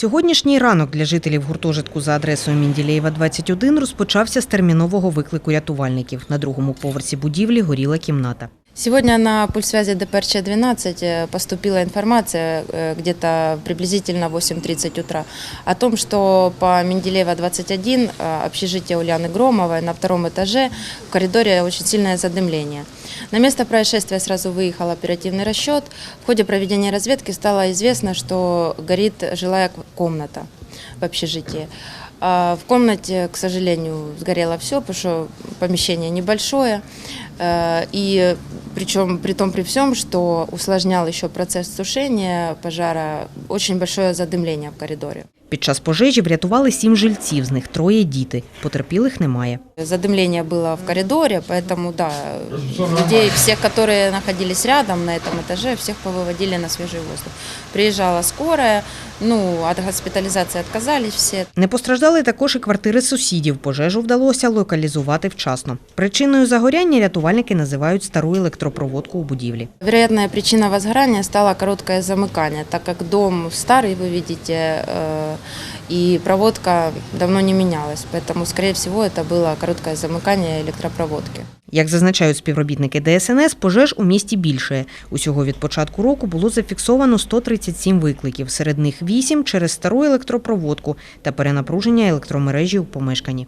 Сьогоднішній ранок для жителів гуртожитку за адресою Мінділеєва 21 розпочався з термінового виклику рятувальників. На другому поверсі будівлі горіла кімната. Сегодня на пульсвязи ДПРЧ-12 э, поступила информация э, где-то приблизительно в 8.30 утра о том, что по Менделеева 21 э, общежитие Ульяны Громовой на втором этаже в коридоре очень сильное задымление. На место происшествия сразу выехал оперативный расчет. В ходе проведения разведки стало известно, что горит жилая комната в общежитии. А В комнате, к сожалению, сгорело все, потому что помещение небольшое. Э, И причем при том при всем, что усложнял еще процесс тушения пожара, очень большое задымление в коридоре. Під час пожежі врятували сім жильців, з них троє діти. Потерпілих немає. Задымление было в коридоре, поэтому, да, людей, всех, которые находились рядом на этом этаже, всех повыводили на свежий воздух. Приезжала скорая, ну, от госпитализации отказались все. Не постраждали також і квартири сусідів. Пожежу вдалося локалізувати вчасно. Причиною загоряння рятувальники називають стару електропроводку у будівлі. Вероятная причина возгорания стало короткое замыкание, так как дом старый, вы видите, э, и проводка давно не менялась, поэтому, скорее всего, это было короткое замыкание электропроводки. Як зазначають співробітники ДСНС, пожеж у місті більше. Усього від початку року було зафіксовано 137 викликів, серед них 8 через стару електропроводку та перенапруження електромережі у помешканні.